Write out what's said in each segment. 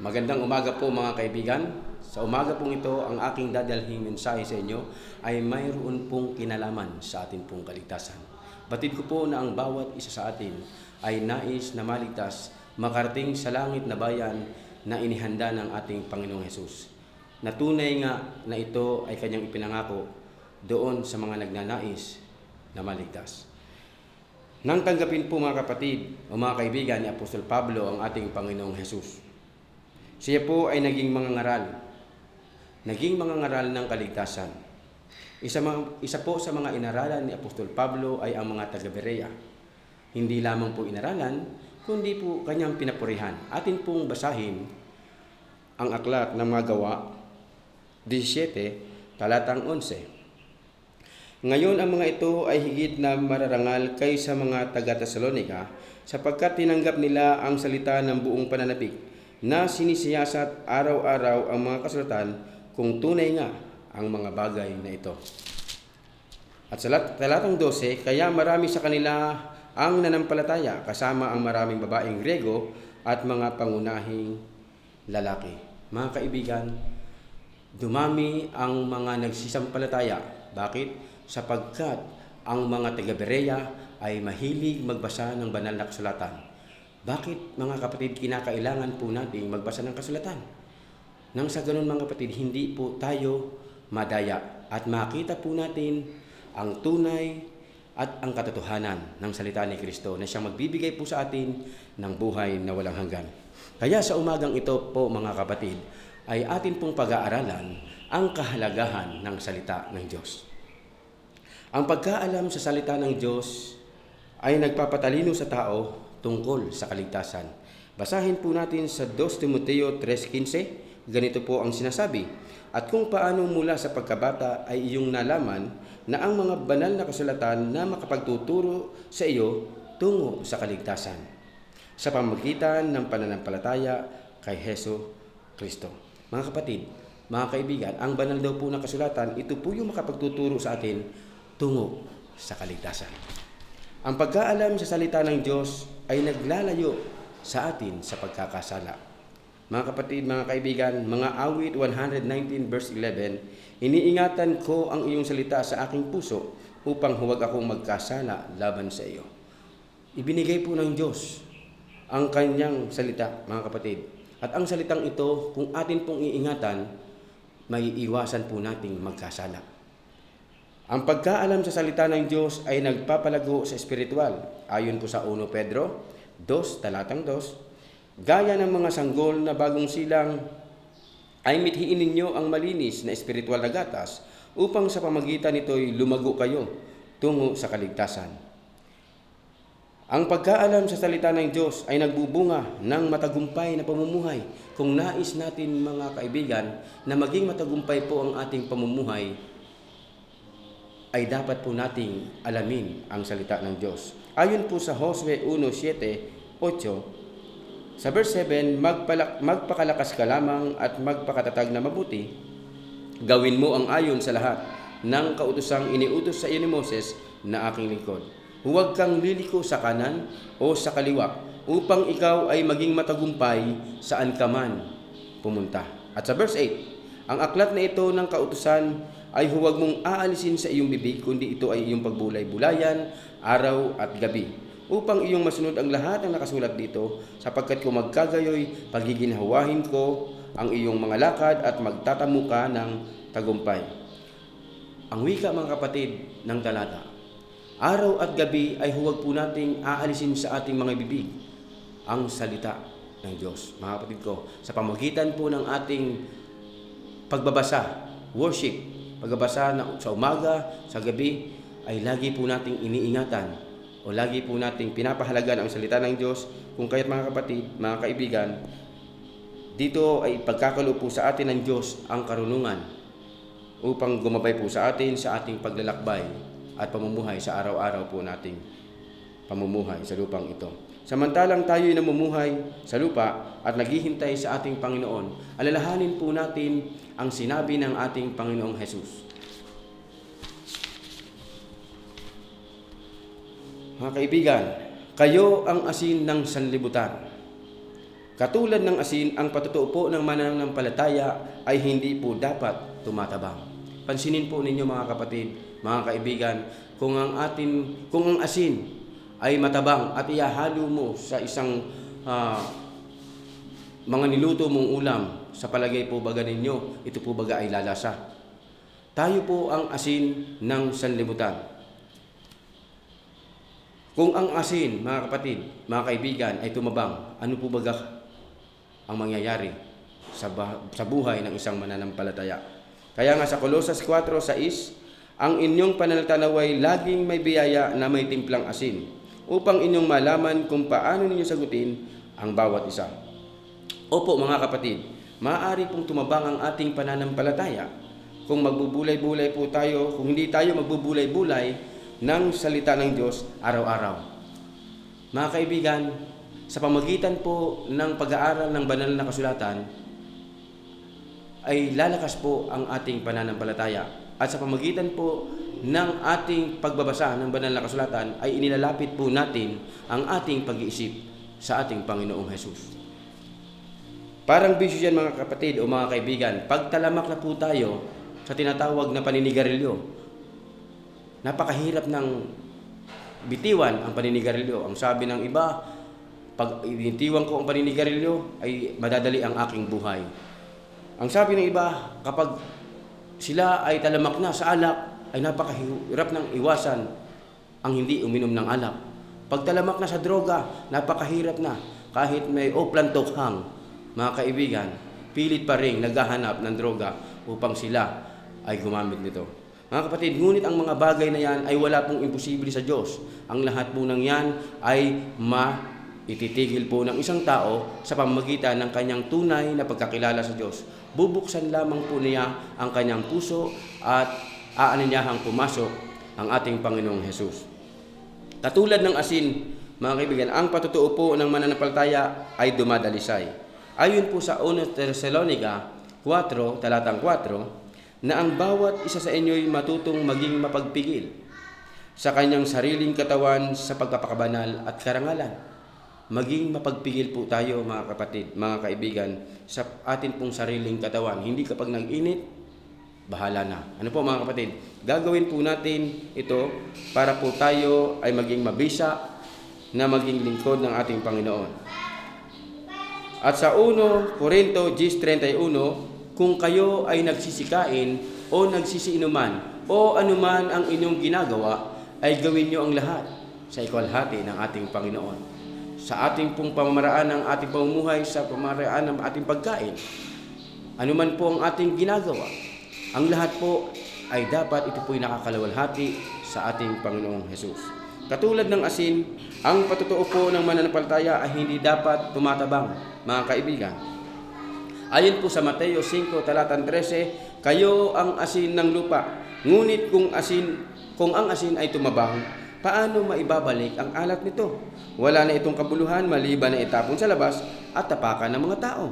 Magandang umaga po mga kaibigan. Sa umaga pong ito, ang aking dadalhing mensahe sa inyo ay mayroon pong kinalaman sa ating pong kaligtasan. Batid ko po na ang bawat isa sa atin ay nais na maligtas, makarating sa langit na bayan na inihanda ng ating Panginoong Hesus. Natunay nga na ito ay kanyang ipinangako doon sa mga nagnanais na maligtas. Nang tanggapin po mga kapatid o mga kaibigan ni Apostol Pablo ang ating Panginoong Hesus. Siya po ay naging mga ngaral. Naging mga ngaral ng kaligtasan. Isa, mga, isa po sa mga inaralan ni Apostol Pablo ay ang mga taga-Berea. Hindi lamang po inaralan, kundi po kanyang pinapurihan. Atin pong basahin ang aklat ng mga gawa 17, talatang 11. Ngayon ang mga ito ay higit na mararangal kaysa mga taga-Tesalonika sapagkat tinanggap nila ang salita ng buong pananabik na sinisiyasat araw-araw ang mga kasulatan kung tunay nga ang mga bagay na ito. At sa lat- talatang 12, kaya marami sa kanila ang nanampalataya kasama ang maraming babaeng Grego at mga pangunahing lalaki. Mga kaibigan, dumami ang mga nagsisampalataya. Bakit? Sapagkat ang mga taga-Berea ay mahilig magbasa ng banal na kasulatan. Bakit mga kapatid kinakailangan po nating magbasa ng kasulatan? Nang sa ganun mga kapatid, hindi po tayo madaya at makita po natin ang tunay at ang katotohanan ng salita ni Kristo na siyang magbibigay po sa atin ng buhay na walang hanggan. Kaya sa umagang ito po mga kapatid, ay atin pong pag-aaralan ang kahalagahan ng salita ng Diyos. Ang pagkaalam sa salita ng Diyos ay nagpapatalino sa tao tungkol sa kaligtasan. Basahin po natin sa 2 Timoteo 3.15, ganito po ang sinasabi, At kung paano mula sa pagkabata ay iyong nalaman na ang mga banal na kasulatan na makapagtuturo sa iyo tungo sa kaligtasan sa pamagitan ng pananampalataya kay Heso Kristo. Mga kapatid, mga kaibigan, ang banal daw po na kasulatan, ito po yung makapagtuturo sa atin tungo sa kaligtasan. Ang pagkaalam sa salita ng Diyos ay naglalayo sa atin sa pagkakasala. Mga kapatid, mga kaibigan, mga awit 119 verse 11, iniingatan ko ang iyong salita sa aking puso upang huwag akong magkasala laban sa iyo. Ibinigay po ng Diyos ang kanyang salita, mga kapatid. At ang salitang ito, kung atin pong iingatan, may iwasan po nating magkasala. Ang pagkaalam sa salita ng Diyos ay nagpapalago sa espiritual. Ayon po sa 1 Pedro 2, talatang 2, Gaya ng mga sanggol na bagong silang, ay mithiin ninyo ang malinis na espiritual na gatas upang sa pamagitan nito'y lumago kayo tungo sa kaligtasan. Ang pagkaalam sa salita ng Diyos ay nagbubunga ng matagumpay na pamumuhay. Kung nais natin mga kaibigan na maging matagumpay po ang ating pamumuhay, ay dapat po nating alamin ang salita ng Diyos. Ayon po sa Josue 1:7, 8, sa verse 7, magpalak, magpakalakas ka lamang at magpakatatag na mabuti. Gawin mo ang ayon sa lahat ng kautosang iniutos sa iyo ni Moses na aking lingkod. Huwag kang liliko sa kanan o sa kaliwa upang ikaw ay maging matagumpay saan ka man pumunta. At sa verse 8, ang aklat na ito ng kautusan ay huwag mong aalisin sa iyong bibig, kundi ito ay iyong pagbulay-bulayan, araw at gabi, upang iyong masunod ang lahat ng nakasulat dito, sapagkat kung magkagayoy, pagiginhawahin ko ang iyong mga lakad at magtatamu ka ng tagumpay. Ang wika mga kapatid ng talata, araw at gabi ay huwag po nating aalisin sa ating mga bibig ang salita ng Diyos. Mga kapatid ko, sa pamagitan po ng ating pagbabasa, worship, pagbabasa na sa umaga, sa gabi, ay lagi po nating iniingatan o lagi po nating pinapahalagan ang salita ng Diyos kung kaya't mga kapatid, mga kaibigan, dito ay pagkakalo po sa atin ng Diyos ang karunungan upang gumabay po sa atin sa ating paglalakbay at pamumuhay sa araw-araw po nating pamumuhay sa lupang ito. Samantalang tayo'y namumuhay sa lupa at naghihintay sa ating Panginoon, alalahanin po natin ang sinabi ng ating Panginoong Hesus. Mga kaibigan, kayo ang asin ng sanlibutan. Katulad ng asin, ang patutuo po ng mananampalataya ay hindi po dapat tumatabang. Pansinin po ninyo mga kapatid, mga kaibigan, kung ang atin, kung ang asin ay matabang at ihahalo mo sa isang ah, mga niluto mong ulam, sa palagay po baga ninyo, ito po baga ay lalasa. Tayo po ang asin ng sanlibutan. Kung ang asin, mga kapatid, mga kaibigan, ay tumabang, ano po baga ang mangyayari sa, sa buhay ng isang mananampalataya? Kaya nga sa Colossus 4.6, ang inyong pananaltanaw ay laging may biyaya na may timplang asin upang inyong malaman kung paano ninyo sagutin ang bawat isa. Opo mga kapatid, maaari pong tumabang ang ating pananampalataya kung magbubulay-bulay po tayo, kung hindi tayo magbubulay-bulay ng salita ng Diyos araw-araw. Mga kaibigan, sa pamagitan po ng pag-aaral ng banal na kasulatan, ay lalakas po ang ating pananampalataya. At sa pamagitan po ng ating pagbabasa ng banal na kasulatan, ay inilalapit po natin ang ating pag-iisip sa ating Panginoong Hesus. Parang bisyo yan mga kapatid o mga kaibigan, pag talamak na po tayo sa tinatawag na paninigarilyo, napakahirap ng bitiwan ang paninigarilyo. Ang sabi ng iba, pag initiwan ko ang paninigarilyo, ay madadali ang aking buhay. Ang sabi ng iba, kapag sila ay talamak na sa alak, ay napakahirap ng iwasan ang hindi uminom ng alak. Pag talamak na sa droga, napakahirap na. Kahit may oplan tokhang, mga kaibigan, pilit pa rin naghahanap ng droga upang sila ay gumamit nito. Mga kapatid, ngunit ang mga bagay na yan ay wala pong imposible sa Diyos. Ang lahat po ng yan ay ma ititigil po ng isang tao sa pamagitan ng kanyang tunay na pagkakilala sa Diyos. Bubuksan lamang po niya ang kanyang puso at aananyahang pumasok ang ating Panginoong Hesus. Katulad ng asin, mga kaibigan, ang patutuo po ng mananampalataya ay dumadalisay. Ayon po sa 1 Thessalonica 4, talatang 4, na ang bawat isa sa inyo'y matutong maging mapagpigil sa kanyang sariling katawan sa pagpapakabanal at karangalan. Maging mapagpigil po tayo mga kapatid, mga kaibigan, sa atin pong sariling katawan. Hindi kapag nag-init, bahala na. Ano po mga kapatid? Gagawin po natin ito para po tayo ay maging mabisa na maging lingkod ng ating Panginoon. At sa 1 Korinto 10.31, kung kayo ay nagsisikain o nagsisiinuman o anuman ang inyong ginagawa, ay gawin nyo ang lahat sa ikwalhati ng ating Panginoon. Sa ating pong pamamaraan ng ating pamumuhay, sa pamamaraan ng ating pagkain, anuman po ang ating ginagawa, ang lahat po ay dapat ito po'y nakakalawalhati sa ating Panginoong Hesus. Katulad ng asin, ang patutuo po ng mananampalataya ay hindi dapat tumatabang, mga kaibigan. Ayon po sa Mateo 5, talatang 13, kayo ang asin ng lupa. Ngunit kung asin, kung ang asin ay tumabang, paano maibabalik ang alat nito? Wala na itong kabuluhan maliban na itapon sa labas at tapakan ng mga tao.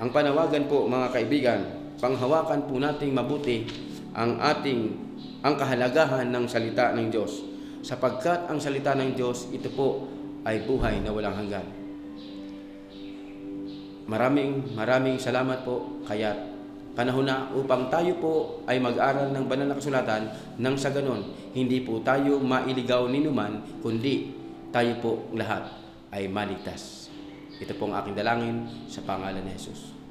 Ang panawagan po mga kaibigan, panghawakan po nating mabuti ang ating ang kahalagahan ng salita ng Diyos sapagkat ang salita ng Diyos ito po ay buhay na walang hanggan. Maraming maraming salamat po kaya panahon na upang tayo po ay mag-aral ng banal na kasulatan nang sa ganon hindi po tayo mailigaw ni numan kundi tayo po lahat ay maligtas. Ito po ang aking dalangin sa pangalan ni Jesus.